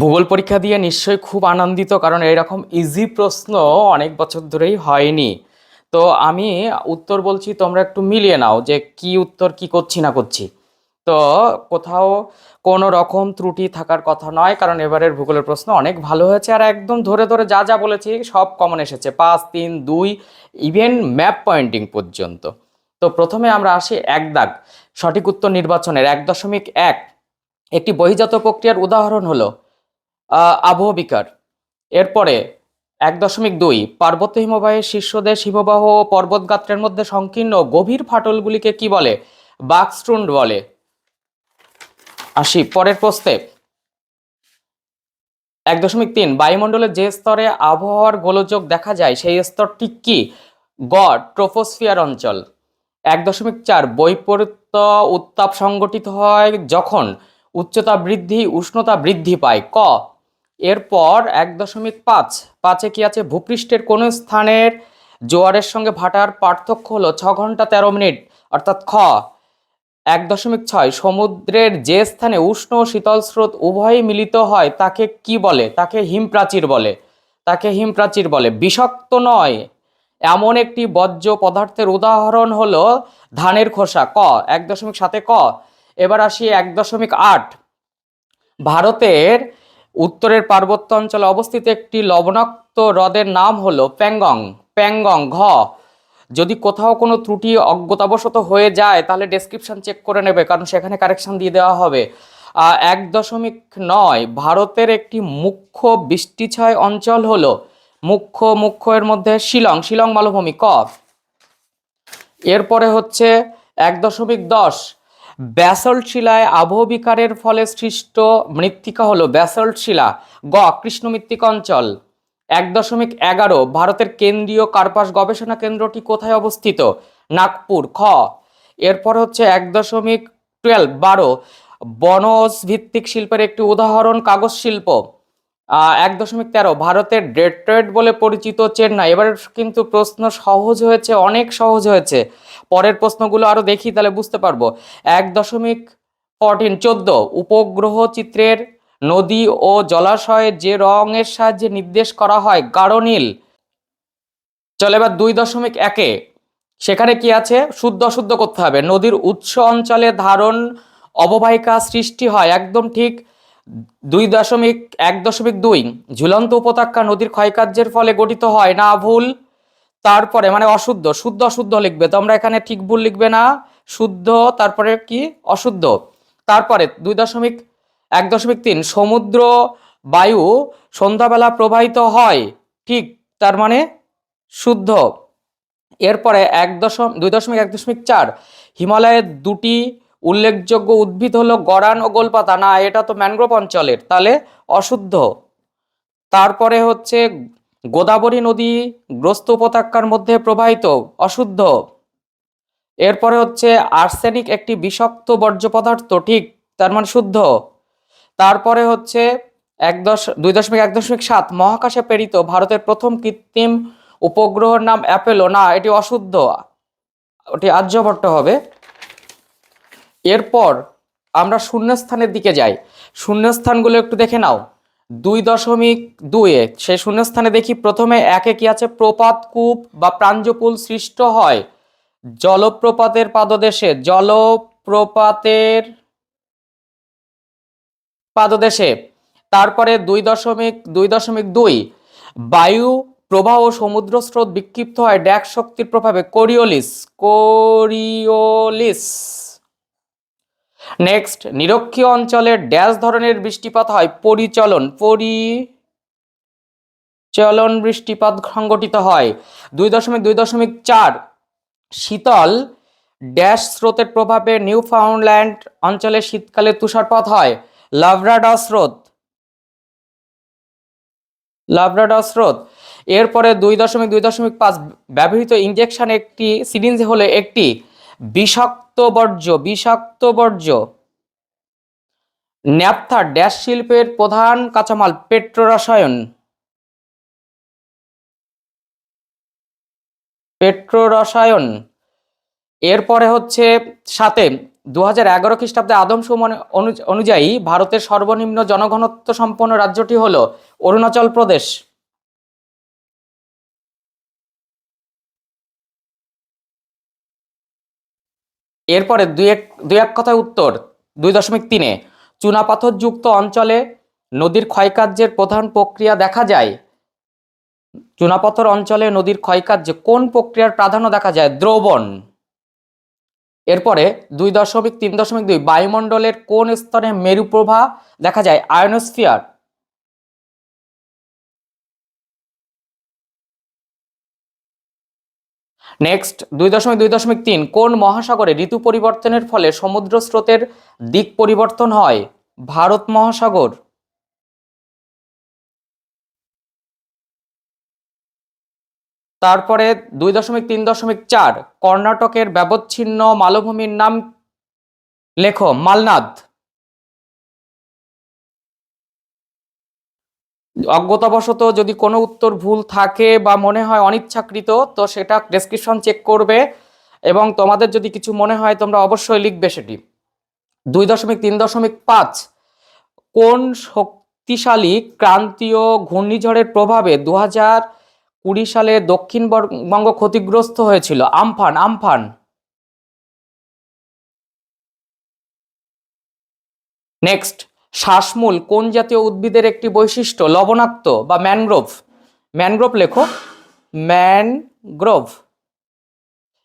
ভূগোল পরীক্ষা দিয়ে নিশ্চয়ই খুব আনন্দিত, কারণ এরকম ইজি প্রশ্ন অনেক বছর ধরেই হয়নি। তো আমি উত্তর বলছি, তোমরা একটু মিলিয়ে নাও যে কি উত্তর, কি করছি, না করছি। তো কোথাও কোনো রকম ত্রুটি থাকার কথা নয়, কারণ এবারের ভূগোলের প্রশ্ন অনেক ভালো হয়েছে আর একদম ধরে ধরে যা যা বলেছি সব কমন এসেছে। পাঁচ, তিন, দুই ইভেন ম্যাপ পয়েন্টিং পর্যন্ত। তো প্রথমে আমরা আসি এক দাগ, সঠিক উত্তর নির্বাচনের এক দশমিক এক। একটি বহিজাত প্রক্রিয়ার উদাহরণ হলো আবহবিকার এরপরে এক দশমিক দুই, পার্বত্য হিমবাহের শীর্ষদেশ হিমবাহ ও পর্বত গাত্রের মধ্যে সংকীর্ণ গভীর ফাটলগুলিকে কি বলে? বাকস্ট্রুন্ড বলে। আসি, পরের প্রশ্নে। এক দশমিক তিন, বায়ুমণ্ডলের যে স্তরে আবহাওয়ার গোলযোগ দেখা যায়, সেই স্তরটি কি? গড়, ট্রোপোস্ফিয়ার অঞ্চল। এক দশমিক চার বৈপরীত্য উত্তাপ সংগঠিত হয় যখন উচ্চতা বৃদ্ধি, উষ্ণতা বৃদ্ধি পায়। ক এরপর এক দশমিক পাঁচ, পাঁচে কি আছে? ভূপৃষ্ঠের কোন স্থানের জোয়ারের সঙ্গে ভাটার পার্থক্য হলো ছ ঘণ্টা তেরো মিনিট, অর্থাৎ খ। এক দশমিক ছয়, সমুদ্রের যে স্থানে উষ্ণ শীতল স্রোত উভয়ই মিলিত হয়, তাকে কি বলে? তাকে হিমপ্রাচীর বলে। তাকে হিমপ্রাচীর বলে। বিষাক্ত নয়। এমন একটি বর্জ্য পদার্থের উদাহরণ হলো ধানের খোসা, ক। এক দশমিক সাতে ক। এবার আসি এক দশমিক আট। ভারতের উত্তরের পার্বত্য অঞ্চলে অবস্থিত একটি লবণাক্ত হ্রদের নাম হলো প্যাংগং প্যাংগং ঘ। যদি কোথাও কোনো ত্রুটি অজ্ঞতাবশত হয়ে যায়, তাহলে ডেসক্রিপশন চেক করে নেবে, কারণ সেখানে কারেকশন দিয়ে দেওয়া হবে। এক দশমিক নয়, ভারতের একটি মুখ্য বৃষ্টিছয় অঞ্চল হলো মুখ্য মুখ্য এর মধ্যে শিলং শিলং মালভূমি, ক। এরপরে হচ্ছে এক দশমিক দশ ব্যাসল্ট শিলায় আবহবিকারের ফলে সৃষ্ট মৃত্তিকা হল ব্যাসল্ট শিলা গ কৃষ্ণ মৃত্তিকা অঞ্চল। এক দশমিক এগারো, ভারতের কেন্দ্রীয় কার্পাস গবেষণা কেন্দ্রটি কোথায় অবস্থিত? নাগপুর, খ। এরপর হচ্ছে এক দশমিক টুয়েলভ বারো। বনজ ভিত্তিক শিল্পের একটি উদাহরণ, কাগজ শিল্প। এক দশমিক তেরো, ভারতের ডেট্রয়েট বলে পরিচিত চেন্নাই। এবার কিন্তু প্রশ্ন সহজ হয়েছে, অনেক সহজ হয়েছে। পরের প্রশ্নগুলো আরও দেখি, তাহলে বুঝতে পারব। এক দশমিক ফোরটিন চোদ্দ, উপগ্রহ চিত্রের নদী ও জলাশয়ে যে রঙের সাহায্যে নির্দেশ করা হয়, গাঢ় নীল। চলো এবার দুই দশমিক একে, সেখানে কি আছে? শুদ্ধ অশুদ্ধ করতে হবে। নদীর উৎস অঞ্চলে ধারণ অববাহিকা সৃষ্টি হয়, একদম ঠিক। দুই দশমিক এক দশমিক দুই, ঝুলন্ত উপত্যকা নদীর ক্ষয়কার্যের ফলে গঠিত হয় না ভুল? তারপরে মানে অশুদ্ধ, শুদ্ধ অশুদ্ধ লিখবে, তোমরা এখানে ঠিক ভুল লিখবে না, শুদ্ধ, তারপরে কি? অশুদ্ধ। তারপরে, দুই দশমিক এক দশমিক তিন, সমুদ্র, বায়ু, সন্ধ্যাবেলা প্রবাহিত হয়, ঠিক, তার মানে শুদ্ধ। এরপরে এক দশম, দুই দশমিক এক দশমিক চার, হিমালয়ের দুটি উল্লেখযোগ্য উদ্ভিদ হলো গড়ান ও গোলপাতা। না, এটা তো ম্যানগ্রোভ অঞ্চলের। তাহলে অশুদ্ধ। তারপরে হচ্ছে গোদাবরী নদী গ্রস্ত উপত্যকার মধ্যে প্রবাহিত, অশুদ্ধ। এরপরে হচ্ছে আর্সেনিক একটি বিষাক্ত বর্জ্য পদার্থ ঠিক, তার মানে শুদ্ধ। তারপরে হচ্ছে এক দশ, দুই দশমিক এক দশমিক সাত, মহাকাশে প্রেরিত ভারতের প্রথম কৃত্রিম উপগ্রহের নাম অ্যাপেলো। না, এটি অশুদ্ধ। ওটি আর্যভট্ট হবে। এরপর আমরা শূন্যস্থানের দিকে যাই। শূন্যস্থানগুলো একটু দেখে নাও। দুই দশমিক দুয়ে সেই শূন্যস্থানে দেখি প্রথমে একে কি আছে? প্রপাত কূপ বা প্রাঞ্জপুল সৃষ্ট হয়। জলপ্রপাতের পাদদেশে জলপ্রপাতের পাদদেশে। তারপরে দুই দশমিক দুই দশমিক দুই, বায়ু, প্রবাহ ও সমুদ্র স্রোত বিক্ষিপ্ত হয় ড্যাক শক্তির প্রভাবে, কোরিওলিস কোরিওলিস। নেক্সট নিরক্ষীয় অঞ্চলে ড্যাশ ধরনের বৃষ্টিপাত হয়। পরিচলন পরিচলন বৃষ্টিপাত সংগঠিত হয়। দুই দশমিক দুই দশমিক চার শীতল ড্যাশ স্রোতের প্রভাবে নিউ ফাউন্ডল্যান্ড অঞ্চলে শীতকালে তুষারপাত হয়। লাভরাডর স্রোত লাভরাডর স্রোত। এরপরে দুই দশমিক দুই দশমিক পাঁচ ব্যবহৃত ইঞ্জেকশন একটি সিরিঞ্জ হলো একটি বিষাক্ত বর্জ্য বিষাক্ত বর্জ্য। ন্যাপথা ড্যাশ শিল্পের প্রধান কাঁচামাল পেট্রোরসায়ন। পেট্রোরসায়ন। এরপরে হচ্ছে সাথে দু হাজার এগারো খ্রিস্টাব্দে আদমশুম অনু- অনুযায়ী ভারতের সর্বনিম্ন জনঘনত্ব সম্পন্ন রাজ্যটি হল অরুণাচল প্রদেশ। এরপরে দুই এক দুই এক কথায় উত্তর, দুই দশমিক তিনে, চুনাপাথরযুক্ত অঞ্চলে নদীর ক্ষয়কার্যের প্রধান প্রক্রিয়া দেখা যায়? চুনাপাথর অঞ্চলে নদীর ক্ষয়কার্যে কোন প্রক্রিয়ার প্রাধান্য দেখা যায়? দ্রবণ। এরপরে দুই দশমিক, তিন দশমিক দুই, বায়ুমণ্ডলের কোন স্তরে মেরুপ্রভা দেখা যায়? আয়নোস্ফিয়ার। নেক্সট দুই দশমিক দুই দশমিক তিন, কোন মহাসাগরে ঋতু পরিবর্তনের ফলে সমুদ্র স্রোতের দিক পরিবর্তন হয়? ভারত মহাসাগর। তারপরে দুই দশমিক তিন দশমিক চার, কর্ণাটকের ব্যবচ্ছিন্ন মালভূমির নাম লেখো, মালনাদ। অজ্ঞতাবশত যদি কোনো উত্তর ভুল থাকে বা মনে হয় অনিচ্ছাকৃত, তো সেটা ডেসক্রিপশন চেক করবে এবং তোমাদের যদি কিছু মনে হয়, তোমরা অবশ্যই লিখবে সেটি। দুই দশমিক তিন দশমিক পাঁচ, কোন শক্তিশালী ক্রান্তীয় ঘূর্ণিঝড়ের প্রভাবে দু হাজার কুড়ি সালে দক্ষিণবঙ্গ ক্ষতিগ্রস্ত হয়েছিল? Amphan Amphan. নেক্সট শ্বাসমূল কোন জাতীয় উদ্ভিদের একটি বৈশিষ্ট্য? লবণাক্ত বা ম্যানগ্রোভ? ম্যানগ্রোভ লেখো। ম্যানগ্রোভ।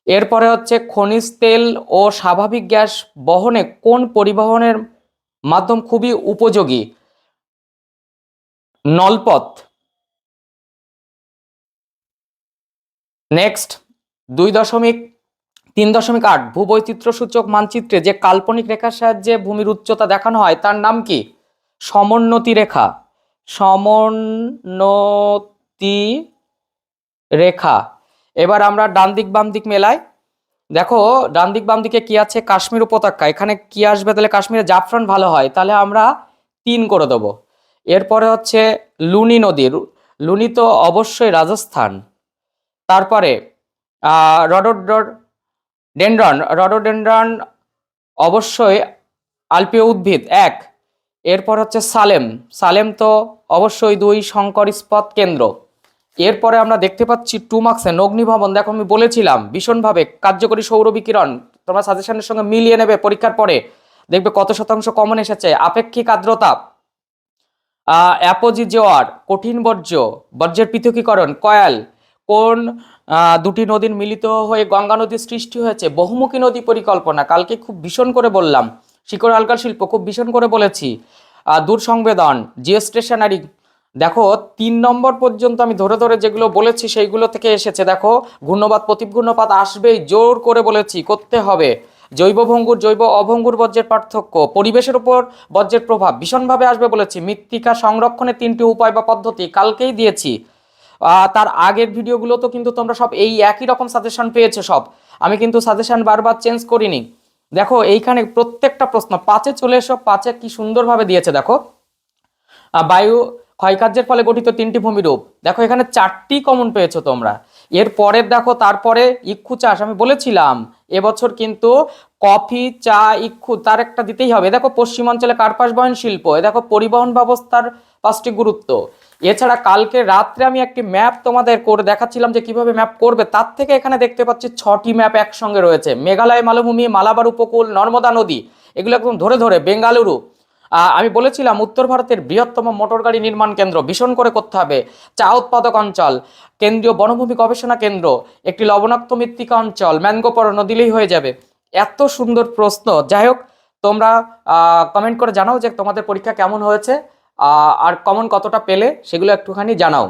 এরপরে হচ্ছে খনিজ তেল ও স্বাভাবিক গ্যাস বহনে কোন পরিবহনের মাধ্যম খুবই উপযোগী? নলপথ। নেক্সট, দুই দশমিক তিন দশমিক আট ভূবৈচিত্র্য সূচক মানচিত্রে যে কাল্পনিক রেখার সাহায্যে ভূমির উচ্চতা দেখানো হয়, তার নাম কি? সমোন্নতি রেখা। সমোন্নতি রেখা। এবার আমরা ডান দিক বাম দিক মেলাই। দেখো ডান দিক বাম দিকে কি আছে? কাশ্মীর উপত্যকা। এখানে কি আসবে? তাহলে কাশ্মীরে জাফরান ভালো হয়। তাহলে আমরা তিন করে দেবো। এরপরে হচ্ছে লুনি নদী। লুনি তো অবশ্যই রাজস্থান। তারপরে রডোডর ডেন্ড্রন, রডোডেন্ড্রন অবশ্যই আলপীয় উদ্ভিদ, এক। এরপর হচ্ছে সালেম। সালেম তো অবশ্যই দুই শঙ্কর ইস্পাত কেন্দ্র। এরপরে আমরা দেখতে পাচ্ছি টু মার্কসে অগ্নিভবন দেখো, আমি বলেছিলাম, ভীষণভাবে কার্যকরী সৌর বিকিরণ। তোমরা সাজেশনের সঙ্গে মিলিয়ে নেবে পরীক্ষার পরে। দেখবে কত শতাংশ কমন এসেছে। আপেক্ষিক আর্দ্রতা অ্যাপোজি জোয়ার কঠিন বর্জ্য, বর্জ্যের পৃথকীকরণ, কয়াল, কোন দুটি নদীর মিলিত হয়ে গঙ্গা নদীর সৃষ্টি হয়েছে। বহুমুখী নদী পরিকল্পনা, কালকে খুব ভীষণ করে বললাম। শিকড় হালকার শিল্প, খুব ভীষণ করে বলেছি। দূর সংবেদন জিও স্টেশনারি দেখো, তিন নম্বর পর্যন্ত আমি ধরে ধরে যেগুলো বলেছি সেইগুলো থেকে এসেছে। দেখো ঘূর্ণবাদ প্রতিঘূর্ণপাত আসবেই, জোর করে বলেছি, করতে হবে। জৈব ভঙ্গুর, জৈব অভঙ্গুর বর্জ্যের পার্থক্য, পরিবেশের উপর বর্জ্যের প্রভাব ভীষণভাবে আসবে বলেছি। মৃত্তিকা সংরক্ষণের তিনটি উপায় বা পদ্ধতি কালকেই দিয়েছি। তার আগের ভিডিওগুলো তো কিন্তু তোমরা সব এই একই রকম সাজেশন পেয়েছ সব। আমি কিন্তু সাজেশন বারবার চেঞ্জ করিনি। দেখো, এইখানে প্রত্যেকটা প্রশ্ন, পাঁচে চলে এসো, পাঁচে কি সুন্দরভাবে দিয়েছে, দেখো। বায়ু ক্ষয়কার্যের ফলে গঠিত তিনটি ভূমিরূপ দেখো, এখানে চারটি কমন পেয়েছ তোমরা। এর পরের, দেখো, তারপরে ইক্ষু চাষ, আমি বলেছিলাম, এবছর কিন্তু কফি, চা, ইক্ষু, তার একটা দিতেই হবে। দেখো, পশ্চিমাঞ্চলে কার্পাস বহন শিল্প দেখো, পরিবহন ব্যবস্থার পাঁচটি গুরুত্ব। এছাড়া কালকে রাত্রে আমি একটি ম্যাপ তোমাদের করে দেখাচ্ছিলাম যে কীভাবে ম্যাপ করবে, তার থেকে এখানে দেখতে পাচ্ছি ছটি ম্যাপ একসঙ্গে রয়েছে। মেঘালয়, মালভূমি, মালাবার উপকূল, নর্মদা নদী, এগুলো একদম ধরে ধরে, বেঙ্গালুরু। আমি বলেছিলাম উত্তর ভারতের বৃহত্তম মোটর গাড়ি নির্মাণ কেন্দ্র, ভীষণ করে করতে হবে। চা উৎপাদক অঞ্চল, কেন্দ্রীয় বনভূমি গবেষণা কেন্দ্র, একটি লবণাক্ত মৃত্তিকা অঞ্চল ম্যানগোপরণ দিলেই হয়ে যাবে। এত সুন্দর প্রশ্ন। যাই হোক, তোমরা কমেন্ট করে জানাও যে তোমাদের পরীক্ষা কেমন হয়েছে। আর কমন কতটা পেলে সেগুলো একটুখানি জানাও।